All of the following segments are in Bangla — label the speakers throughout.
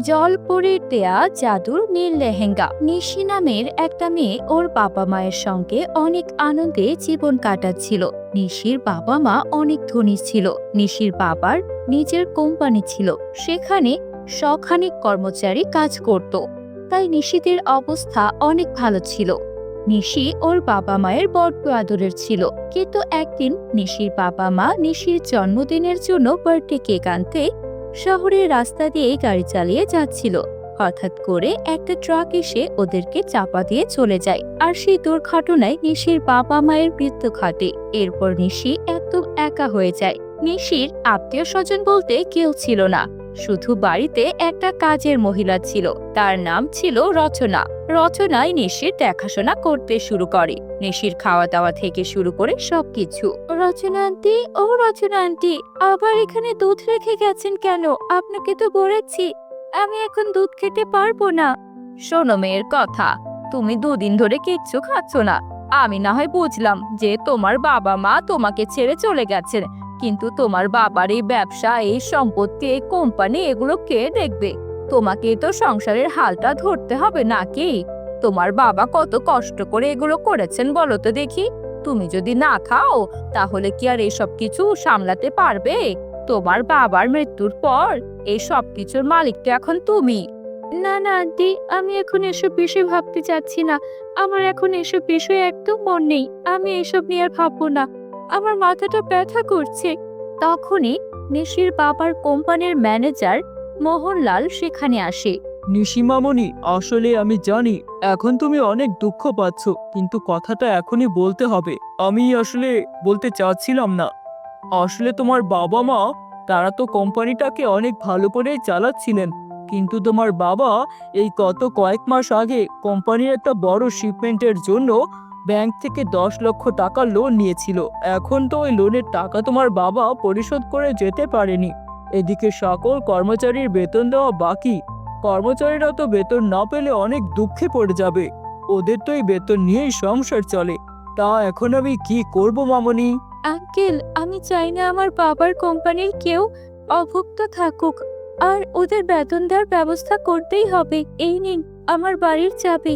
Speaker 1: জলপুরীর দেয়া জাদুর নীল লেহেঙ্গা। নিশি নামের একটা মেয়ে ওর বাবা মায়ের সঙ্গে অনেক আনন্দে জীবন কাটাচ্ছিল। নিশির বাবা মা অনেক ধনী ছিল। নিশির বাবার নিজের কোম্পানি ছিল। সেখানে শখানেক কর্মচারী কাজ করত। তাই নিশিদের অবস্থা অনেক ভালো ছিল। নিশি ওর বাবা মায়ের বড্ড আদরের ছিল। কিন্তু একদিন নিশির বাবা মা নিশির জন্মদিনের জন্য বার্থডে কেক আনতে শহরের রাস্তা দিয়ে গাড়ি চালিয়ে যাচ্ছিল। হঠাৎ করে একটা ট্রাক এসে ওদেরকে চাপা দিয়ে চলে যায়। আর সেই দুর্ঘটনায় নিশির বাবা মায়ের মৃত্যু ঘটে। এরপর নিশি একদম একা হয়ে যায়। নিশির আত্মীয় স্বজন বলতে কেউ ছিল না। শুধু বাড়িতে একটা কাজের মহিলা ছিল। তার নাম ছিল রচনা। রচনাই নিশির দেখাশোনা করতে শুরু করে। নিশির খাওয়া দাওয়া থেকে শুরু করে সবকিছু। রচনা আন্টি ও রচনা আন্টি আবার এখানে দুধ রেখে গেছেন কেন? আপনাকে তো বলেছি, আমি এখন দুধ খেতে পারব না। শোনো মেয়ের কথা, তুমি দুদিন ধরে কিচ্ছু খাচ্ছ না। আমি না হয় বুঝলাম যে তোমার বাবা মা তোমাকে ছেড়ে চলে গেছেন। কিন্তু তোমার বাবার এই ব্যবসা, এই সম্পত্তি, এই কোম্পানি এগুলো কে দেখবে? তোমাকে তো সংসারের হালটা ধরতে হবে নাকি? তোমার বাবা কত কষ্ট করে এগুলো করেছেন বলো তো দেখি। তুমি যদি না খাও, তাহলে কি আর এসব কিছু সামলাতে পারবে? তোমার বাবার মৃত্যুর পর এই সব কিছুর মালিক তো এখন তুমি। না না, আন্টি, আমি এখন এসব বিষয় ভাবতে চাচ্ছি না। আমার এখন এসব বিষয়ে একদম মন নেই। আমি এসব নিয়ে আর ভাববো না। আমার মাথাটা ব্যথা করছে। তখনই নিশির বাবার কোম্পানির ম্যানেজার মোহনলাল সেখানে আসে।
Speaker 2: নিশিমামনি আসলে আমি জানি, এখন তুমি অনেক দুঃখ পাচ্ছ, কিন্তু কথাটা এখনই বলতে হবে। আমি আসলে বলতে চাচ্ছিলাম না। আসলে তোমার বাবা মা, তারা তো কোম্পানিটাকে অনেক ভালো করেই চালাচ্ছিলেন, কিন্তু তোমার বাবা এই গত কয়েক মাস আগে কোম্পানির একটা বড় শিপমেন্টের জন্য ব্যাংক থেকে দশ লক্ষ টাকা লোন নিয়েছিল। এখন তো ওই লোনের টাকা তোমার বাবা পরিশোধ করে যেতে পারেনি। এদিকে সকল কর্মচারীর বেতন দেওয়া বাকি। কর্মচারীরা তো বেতন না পেলে অনেক দুঃখে পড়ে যাবে। ওদের তো এই বেতন নিয়েই সংসার চলে। তা এখন আমি কি করব, মামনি?
Speaker 1: আঙ্কেল, আমি চাই না আমার বাবার কোম্পানির কেউ অভুক্ত থাকুক। আর ওদের বেতন দেওয়ার ব্যবস্থা করতেই হবে। এই নিন, আমার বাড়ির চাবি।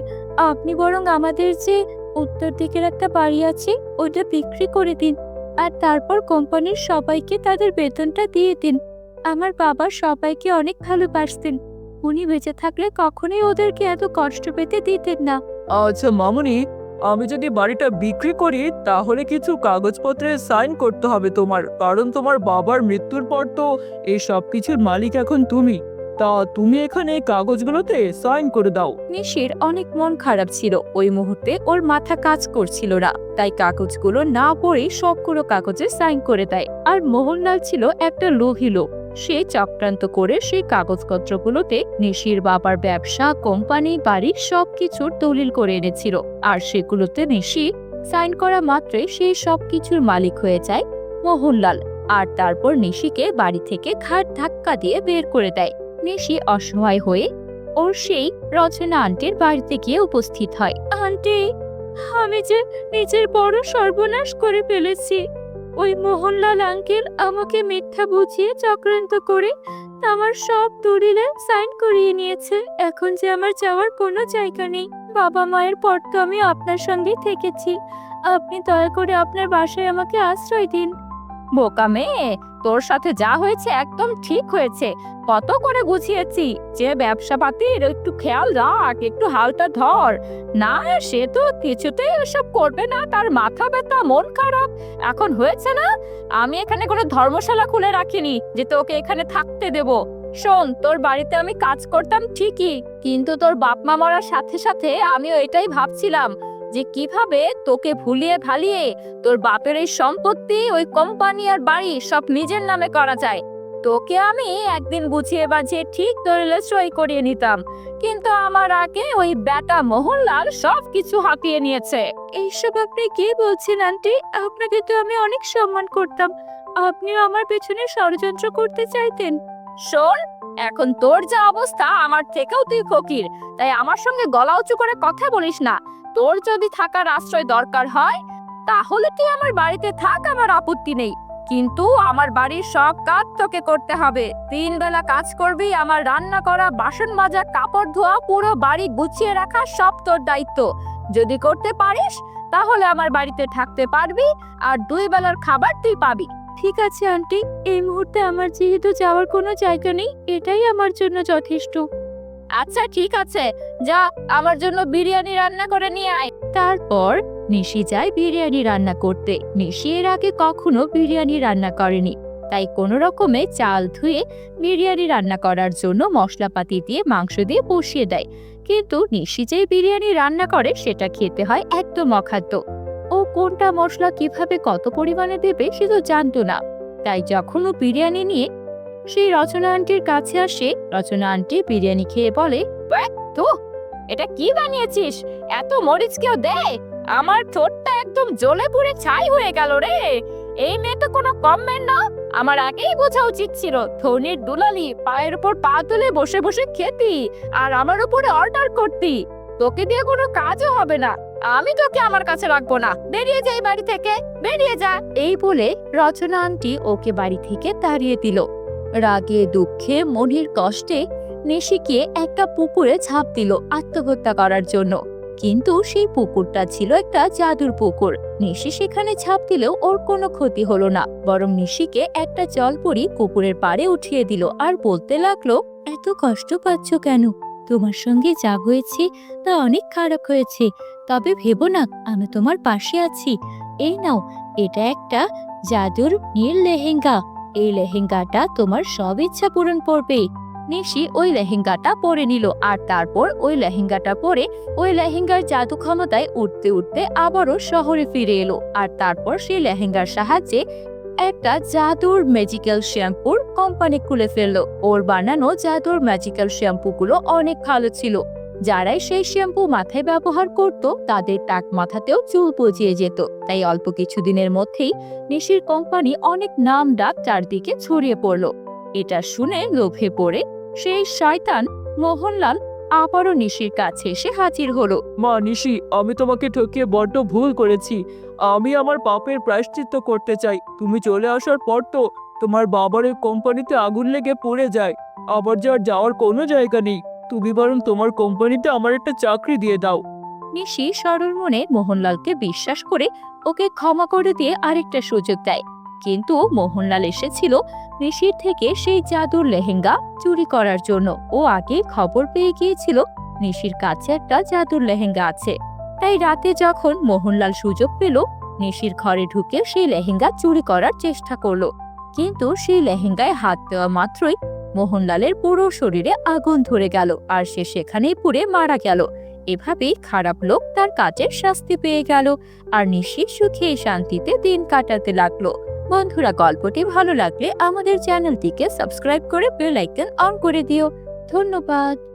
Speaker 1: আপনি বরং আমাদের যে উত্তর দিকের একটা বাড়ি আছে ওটা বিক্রি করে দিন। আর তারপর কোম্পানির সবাইকে তাদের বেতনটা দিয়ে দিন। আমার বাবা সবাইকে অনেক ভালোবাসতেন। উনি বেঁচে থাকলে কখনোই ওদেরকে এত কষ্ট পেতে দিতেন না।
Speaker 2: আচ্ছা মামনি, আমি যদি বাড়িটা বিক্রি করি, তাহলে কিছু কাগজপত্রে সাইন করতে হবে তোমার। কারণ তোমার বাবার মৃত্যুর পর তো এই সব কিছুর মালিক এখন তুমি। তা তুমি এখানে কাগজগুলোতে সাইন করে দাও।
Speaker 1: নিশির অনেক মন খারাপ ছিল। ওই মুহূর্তে ওর মাথা কাজ করছিল না। তাই কাগজগুলো না পড়ে সবগুলো কাগজে সাইন করে দেয়। আর মোহনলাল ছিল একটা লোভী লোক। সে চক্রান্ত করে সেই কাগজপত্রগুলোতে নিশির বাবার ব্যবসা, কোম্পানি, বাড়ি সবকিছুর দলিল করে এনেছিল। আর সেগুলোতে নিশি সাইন করা মাত্রই সেই সবকিছুর মালিক হয়ে যায় মোহনলাল। আর তারপর নিশিকে বাড়ি থেকে ঘাট ধাক্কা দিয়ে বের করে দেয়। নিশি অসহায় হয়ে ওর সেই রচনা আন্টির বাড়িতে গিয়ে উপস্থিত হয়। আন্টি, আমি যে নিজের বড় সর্বনাশ করে ফেলেছি। ওই মোহনলাল আঙ্কেল আমাকে মিথ্যা বুঝিয়ে চক্রান্ত করে আমার সব দলিলে সাইন করিয়ে নিয়েছে। এখন যে আমার যাওয়ার কোনো জায়গা নেই। বাবা মায়ের পর তো আমি আপনার সঙ্গেই থেকেছি। আপনি দয়া করে আপনার বাসায় আমাকে আশ্রয় দিন। বোকা মেয়ে, তোর সাথে যা হয়েছে একদম ঠিক হয়েছে। কত করে গুছিয়েছি, যে ব্যবসা পাতির একটু খেয়াল রাখ, একটু হালটা ধর। না, সে তো কিছুতেই এসব করবে না, তার মাথা ব্যথা, মন খারাপ। এখন হয়েছে না? আমি এখানে কোনো ধর্মশালা খুলে রাখিনি, যে তোকে এখানে থাকতে দেব। শোন, তোর বাড়িতে আমি কাজ করতাম ঠিকই, কিন্তু তোর বাপ মা মরার সাথে সাথে আমিও এটাই ভাবছিলাম। যে কীভাবে তোকে ভুলিয়ে ভালিয়ে তোর বাপের এই সম্পত্তি, ওই কোম্পানি আর বাড়ি সব নিজের নামে করা যায়। তোকে আমি একদিন বুঝিয়ে বাঝিয়ে ঠিক দলিলে সই করিয়ে নিতাম। কিন্তু আমার আগে ওই বেটা মোহনলাল সব কিছু হাতিয়ে নিয়েছে। এইসব আপনি কি বলছেন, আন্টি? আপনাকে তো আমি অনেক সম্মান করতাম। আপনিও আমার পেছনে ষড়যন্ত্র করতে চাইতেন। শোন, এখন তোর যা অবস্থা, আমার থেকেও তুই ফকির। তাই আমার সঙ্গে গলা উঁচু করে কথা বলিস না। তোর যদি থাকার আশ্রয় দরকার হয়, তাহলে তুই আমার বাড়িতে থাক, আমার আপত্তি নেই। কিন্তু আমার বাড়ির সব কাজ তোকে করতে হবে। তিন বেলা কাজ করবি, আমার রান্না করা, বাসন মাজা, কাপড় ধোয়া, পুরো বাড়ি গুছিয়ে রাখা, সব তোর দায়িত্ব। যদি করতে পারিস, তাহলে আমার বাড়িতে থাকতে পারবি, আর দুই বেলার খাবার তুই পাবি। ঠিক আছে, আন্টি। এই মুহূর্তে আমার যেহেতু যাওয়ার কোনো জায়গা নেই, এটাই আমার জন্য যথেষ্ট। আচ্ছা ঠিক আছে। যা, আমার জন্য বিরিয়ানি রান্না করে নিয়ে আয়। তারপর নিশি যায় বিরিয়ানি রান্না করতে। নিশি এর আগে কখনো বিরিয়ানি রান্না করেনি। তাই কোনো রকমে চাল ধুয়ে বিরিয়ানি রান্না করার জন্য মশলাপাতি দিয়ে, মাংস দিয়ে বসিয়ে দেয়। কিন্তু নিশি যেই বিরিয়ানি রান্না করে, সেটা খেতে হয় একদম অখাদ্য। ও কোনটা মশলা কীভাবে কত পরিমাণে দেবে, সে তো জানতো না। তাই যখন ও বিরিয়ানি নিয়ে সেই রচনা আন্টির কাছে আসে, রচনা আন্টি বিরিয়ানি খেয়ে বলে তো, এটা কি বানিয়েছিস? এত মরিচ কেউ দেয়? আমার ঠোঁটটা একদম জ্বলে পুড়ে ছাই হয়ে গেল রে। এই মেয়ে তো কোনো কম কমেন্ট না। আমার আগেই বোঝা উচিত ছিল, ধনির দুলালি পায়ের উপর পা তুলে বসে বসে খেতি আর আমার উপরে অর্ডার করতি। তোকে দিয়ে কোনো কাজও হবে না। আমি তোকে আমার কাছে রাখব না। বেরিয়ে যাই বাড়ি থেকে, বেরিয়ে যা। এই বলে রচনা আন্টি ওকে বাড়ি থেকে তাড়িয়ে দিল। রাগে, দুঃখে, মনির কষ্টে নেশিকে একটা পুকুরে ঝাঁপ দিল আত্মহত্যা করার জন্য। কিন্তু সেই পুকুরটা ছিল একটা জাদুর পুকুর। নিশি সেখানে ঝাঁপ দিলেও ওর কোনো ক্ষতি হলো না। বরং নিশিকে একটা জলপরি কুকুরের পাড়ে উঠিয়ে দিল আর বলতে লাগল, এত কষ্ট পাচ্ছ কেন? তোমার সঙ্গে যা হয়েছে তা অনেক খারাপ হয়েছে। তবে ভেবো না, আমি তোমার পাশে আছি। এই নাও, এটা একটা জাদুর নীল লেহেঙ্গা। এই লেহেঙ্গাটা তোমার সব ইচ্ছা পূরণ করবে। নিশি ওই লেহেঙ্গাটা পরে নিল আর তারপর ওই লেহেঙ্গাটা পরে ওই লেহেঙ্গার জাদু ক্ষমতায় উঠতে উঠতে আবারও শহরে ফিরে এলো আর তারপর সেই লেহেঙ্গার সাহায্যে একটা জাদুর ম্যাজিক্যাল শ্যাম্পুর কোম্পানি খুলে ফেলল। ওর বানানো জাদুর ম্যাজিক্যাল শ্যাম্পুগুলো অনেক ভালো ছিল। যারাই সেই শ্যাম্পু মাথায় ব্যবহার করত, তাদের টাক মাথাতেও চুল পচিয়ে যেত। তাই অল্প কিছুদিনের মধ্যেই নিশির কোম্পানি অনেক নাম ডাক চারদিকে ছড়িয়ে পড়ল। এটা শুনে লোভে পড়ে সেই শয়তান মোহনলাল আবারও নিশির কাছে এসে হাজির হলো।
Speaker 2: মা নিশি, আমি তোমাকে ঠকিয়ে বড্ড ভুল করেছি। আমি আমার পাপের প্রায়শ্চিত্ত করতে চাই। তুমি চলে আসার পর তো তোমার বাবার কোম্পানিতে আগুন লেগে পড়ে যায়। আবার যার যাওয়ার কোনো জায়গা নেই। তুমি বরং তোমার কোম্পানিতে আমার একটা চাকরি দিয়ে দাও।
Speaker 1: নিশি সরল মনে মোহনলালকে বিশ্বাস করে ওকে ক্ষমা করে দিয়ে আরেকটা সুযোগ দেয়। কিন্তু মোহনলাল এসেছিল নিশির থেকে সেই জাদুর লেহেঙ্গা চুরি করার জন্য। ও আগে খবর পেয়ে গিয়েছিল নিশির কাছে একটা জাদুর লেহেঙ্গা আছে। তাই রাতে যখন মোহনলাল সুযোগ পেল, নিশির ঘরে ঢুকে সেই লেহেঙ্গা চুরি করার চেষ্টা করল। কিন্তু সেই লেহেঙ্গায় হাত দেওয়া মাত্রই মোহনলালের পুরো শরীরে আগুন ধরে গেল আর সে সেখানেই পুড়ে মারা গেল। এভাবেই খারাপ লোক তার কাজের শাস্তি পেয়ে গেল আর নিশি সুখে শান্তিতে দিন কাটাতে লাগল। বন্ধুরা, গল্পটি ভালো লাগলে আমাদের চ্যানেলটিকে সাবস্ক্রাইব করে বেল আইকন অন করে দিও। ধন্যবাদ।